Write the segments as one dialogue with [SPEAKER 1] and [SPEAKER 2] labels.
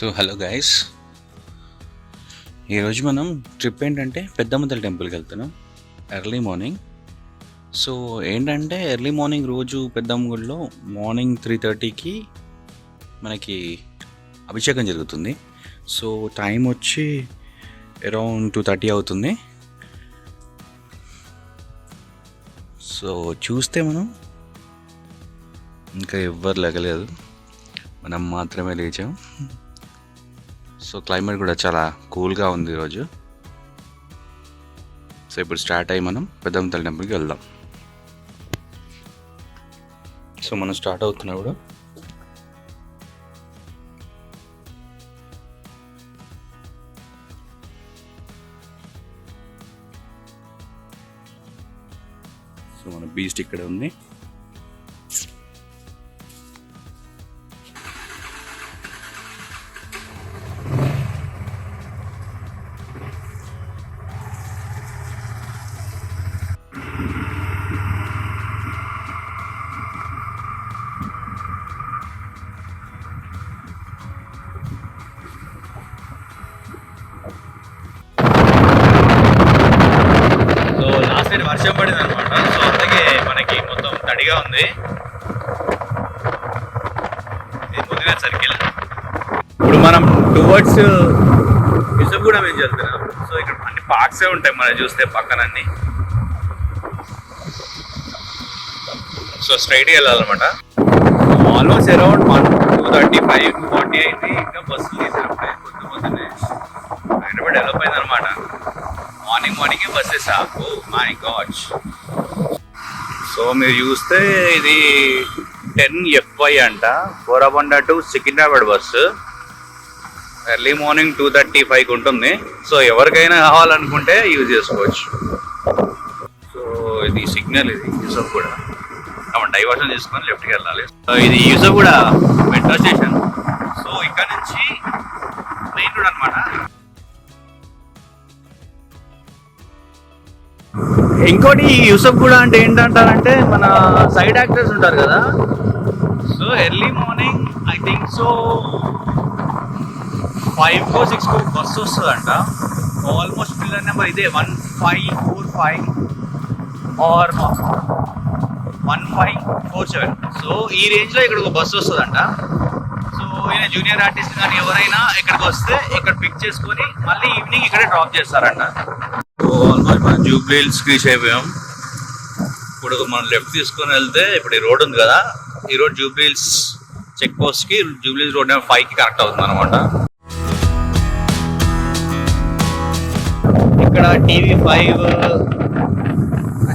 [SPEAKER 1] So hello guys ఈరోజు మనం trip ఏంటంటే పెద్దమ్మతల్లి టెంపుల్కి వెళ్తున్నాం. ఎర్లీ మార్నింగ్ సో ఏంటంటే ఎర్లీ మార్నింగ్ రోజు పెద్దమ్మ గుడిలో మార్నింగ్ త్రీ థర్టీకి మనకి అభిషేకం జరుగుతుంది. సో టైం వచ్చి అరౌండ్ టూ థర్టీ అవుతుంది. సో చూస్తే మనం ఇంకా ఎవ్వరు లెగలేదు. మనం మాత్రమే లేచాం. సో క్లైమేట్ కూడా చాలా కూల్గా ఉంది ఈరోజు. సో ఇప్పుడు స్టార్ట్ అయ్యి మనం పెద్దమ్మ తల్లి టెంపుల్కి వెళ్దాం. సో మనం స్టార్ట్ అవుతున్నప్పుడు సో మన బీస్ట్ ఇక్కడ ఉంది.
[SPEAKER 2] సర్కిల్ ఇప్పుడు మనం టువర్డ్స్ విజయగూడెం ఏం చేస్తున్నాం సో ఇక్కడ అన్ని పార్క్సే ఉంటాయి మనం చూస్తే పక్కన అన్ని. సో స్ట్రైట్గా వెళ్ళాలన్నమాట. Almost around one two thirty five forty అయింది. ఇంకా బస్సులు తీసినప్పుడే పొద్దు పొద్దునే హైదరాబాద్ డెవలప్ అయిందనమాట morning morning buses oh my gods so మీరు చూస్తే ఇది టెన్ ఎఫ్ఐ అంట. Borabanda to Secunderabad bus early morning two thirty ఫైవ్కి ఉంటుంది. సో ఎవరికైనా కావాలనుకుంటే యూజ్ చేసుకోవచ్చు. సో ఇది సిగ్నల్ ఇది యూసఫ్ కూడా. మనం డైవర్షన్ చేసుకొని లెఫ్ట్కి వెళ్ళాలి. సో ఇది యూసఫ్ కూడా మెట్రో స్టేషన్ సో ఇక్కడ నుంచి మెయిన్ రోడ్ అనమాట ఇంకోటి యూసఫ్ కూడా అంటే ఏంటంటారంటే మన సైడ్ యాక్టర్స్ ఉంటారు కదా. So early morning I think so five co six కో బస్సు వస్తుందంట. ఆల్మోస్ట్ పిల్లర్ నెంబర్ ఇదే one five four five or one five four seven so ఈ రేంజ్లో ఇక్కడ ఒక బస్సు వస్తుందంట. సో ఈయన జూనియర్ ఆర్టిస్ట్ కానీ ఎవరైనా ఇక్కడికి వస్తే ఇక్కడ పిక్ చేసుకొని మళ్ళీ ఈవినింగ్ ఇక్కడే డ్రాప్ చేస్తారంట. ఆల్మోస్ట్ మనం జూబ్లీహిల్స్ రీచ్ అయిపోయాం ఇప్పుడు మనం లెఫ్ట్ తీసుకొని వెళ్తే ఇప్పుడు ఈ రోడ్ ఉంది కదా ఈ రోడ్ జూబ్లీహిల్స్ చెక్ పోస్ట్కి జూబ్లీహిల్స్ రోడ్ నెంబర్ ఫైవ్కి కరెక్ట్ అవుతుంది అనమాట ఇక్కడ టీవీ ఫైవ్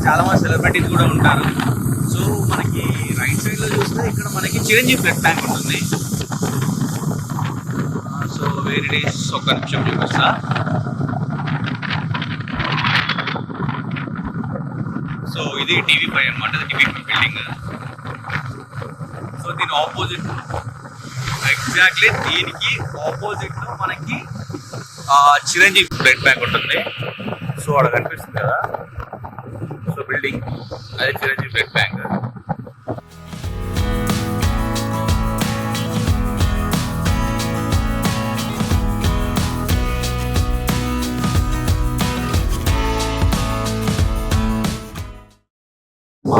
[SPEAKER 2] చాలా మంది సెలబ్రిటీస్ కూడా ఉంటారు. సో మనకి రైట్ సైడ్లో చూస్తే ఇక్కడ మనకి చిరంజీవి బ్లడ్ బ్యాంక్ ఉంటుంది. సో వేరే డేస్ ఒక నిమిషం చూపిస్తా. సో ఇది టీవీ ఫైవ్ అనమాట టీవీ ఫైవ్ బిల్డింగ్ సో దీని ఆపోజిట్ ఎగ్జాక్ట్లీ దీనికి ఆపోజిట్ మనకి చిరంజీవి బ్లడ్ బ్యాంక్ ఉంటుంది. సో అక్కడ కనిపిస్తుంది కదా. సో బిల్డింగ్ అది చిరంజీవి బ్లడ్ బ్యాంక్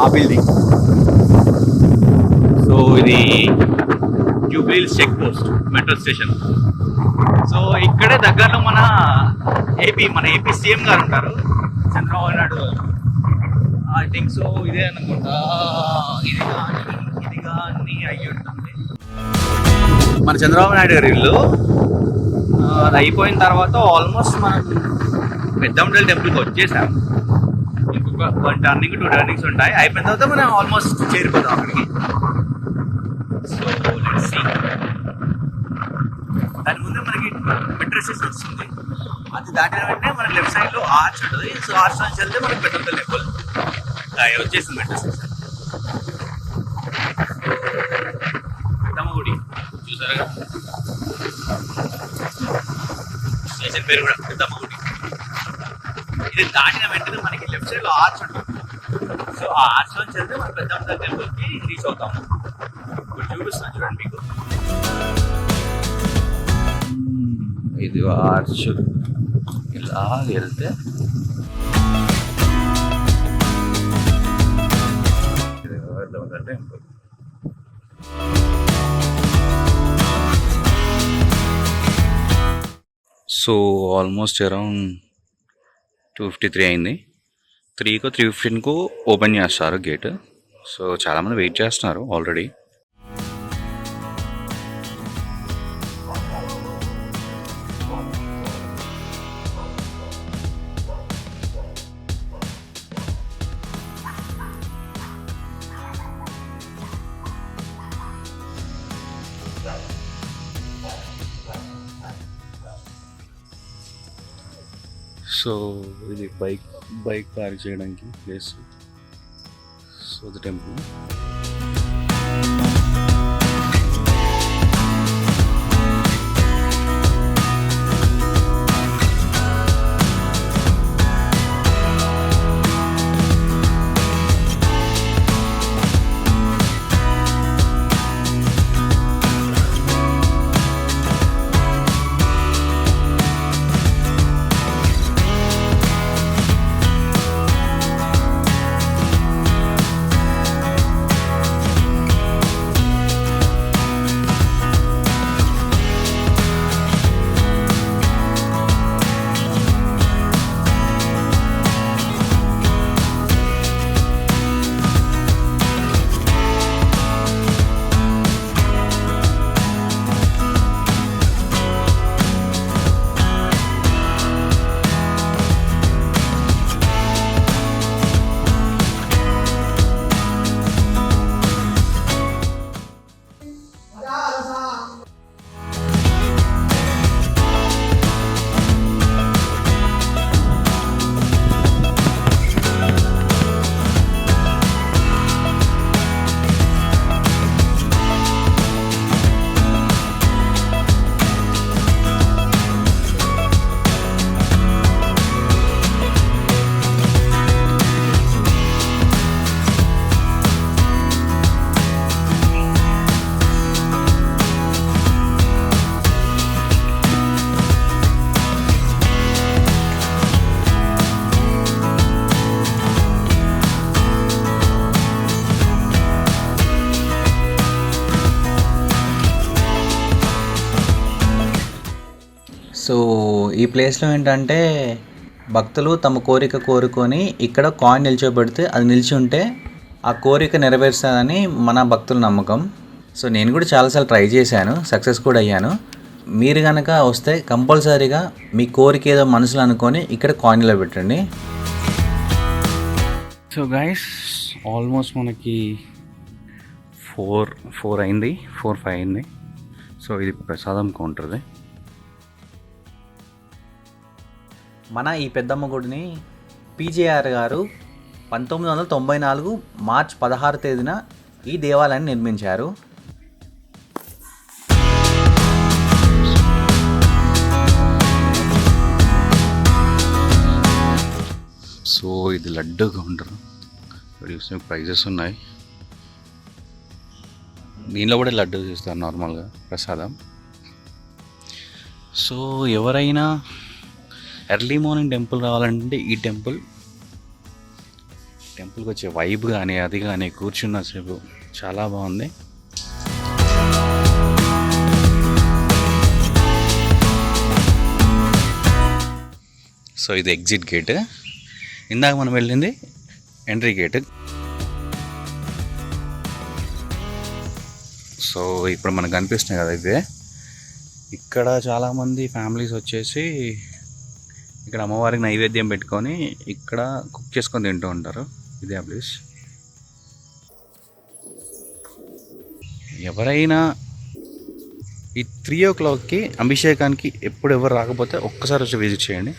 [SPEAKER 2] ఆ బిల్డింగ్ సో ఇది Jubilee Hills check post metro station so ఇక్కడే దగ్గరలో మన ఏపీ మన ఏపీ సీఎం గారు ఉంటారు. Chandrababu Naidu I think so ఇదే అనుకుంటా. ఇది కానీ ఇది కానీ అయ్యి ఉంటుంది. మన చంద్రబాబు నాయుడు గారి ఇల్లు అది అయిపోయిన తర్వాత ఆల్మోస్ట్ మనం పెద్దమ్మడల్ టెంపుల్కి వచ్చేసాం వన్ టర్నింగ్ టూ టర్నింగ్స్ ఉంటాయి. అయిపోయిన తర్వాత మనం ఆల్మోస్ట్ చేరిపోతాం అక్కడికి. సో లెట్స్ సీ దాని ముందే మనకి మెట్రసెస్ వస్తుంది. అది దాటిన వెంటనే మన లెఫ్ట్ సైడ్లో ఆర్చ్ ఉంటుంది. సో ఆర్చ్ నుంచి వెళ్తే మనకి పెద్ద లెవెల్ వచ్చేసింది మెట్రసెస్ స్టేషన్ చూసారా? స్టేషన్ పేరు కూడా? పెద్దమ్మ ఇది దాటిన వెంటనే మనకి లెఫ్ట్ సైడ్లో ఆర్చ్ ఉంటుంది. సో ఆ ఆర్చ్ నుంచి వెళ్తే మనం పెద్దమ్మ టెంపుల్కి రీచ్ అవుతాము ఇప్పుడు చూపిస్తాను చూడండి మీకు. ఇది ఆర్చ్ ఇలా వెళ్తే ఇది Peddamma temple so almost around two fifty three అయింది. త్రీకో త్రీ ఫిఫ్టీన్కు ఓపెన్ చేస్తారు గేట్. సో చాలామంది వెయిట్ చేస్తున్నారు ఆల్రెడీ. సో ఇది బైక్ బైక్ పార్క్ చేయడానికి place so the temple.
[SPEAKER 1] So ఈ ప్లేస్లో ఏంటంటే భక్తులు తమ కోరిక కోరుకొని ఇక్కడ కాయిన్ నిల్చోబెడితే అది నిలిచి ఉంటే ఆ కోరిక నెరవేరుస్తుందని మన భక్తుల నమ్మకం. సో నేను కూడా చాలాసార్లు ట్రై చేశాను సక్సెస్ కూడా అయ్యాను. మీరు కనుక వస్తే కంపల్సరీగా మీ కోరిక ఏదో మనసులో అనుకొని ఇక్కడ కాయిన్లో పెట్టండి
[SPEAKER 2] సో గైస్ ఆల్మోస్ట్ మనకి ఫోర్ ఫోర్ అయింది ఫోర్ ఫైవ్ అయింది. సో ఇది ప్రసాదం కౌంటర్ది
[SPEAKER 1] మన ఈ పెద్దమ్మ గుడిని పీజేఆర్ గారు పంతొమ్మిది వందల తొంభై నాలుగు మార్చ్ పదహారు తేదీన ఈ దేవాలయాన్ని నిర్మించారు.
[SPEAKER 2] సో ఇది లడ్డు కౌంటర్ ఇక్కడ చూస్తే ప్రైజెస్ ఉన్నాయి. దీనిలో కూడా లడ్డు చూస్తారు నార్మల్గా ప్రసాదం. సో ఎవరైనా ఎర్లీ మార్నింగ్ టెంపుల్ రావాలంటే ఈ టెంపుల్. టెంపుల్కి వచ్చే వైబ్ కానీ అది కానీ కూర్చున్న సేపు చాలా బాగుంది. సో ఇది ఎగ్జిట్ గేట్. ఇందాక మనం వెళ్ళింది ఎంట్రీ గేట్. సో ఇప్పుడు మనకు కనిపిస్తున్నాయి కదా ఇవే. ఇక్కడ చాలామంది ఫ్యామిలీస్ వచ్చేసి ఇక్కడ అమ్మవారికి నైవేద్యం పెట్టుకొని ఇక్కడ కుక్ చేసుకొని తింటూ ఉంటారు. ఇదే ప్లేస్. ఎవరైనా ఈ త్రీ ఓ క్లాక్కి అభిషేకానికి ఎప్పుడు ఎవరు రాకపోతే ఒక్కసారి వచ్చి విజిట్ చేయండి.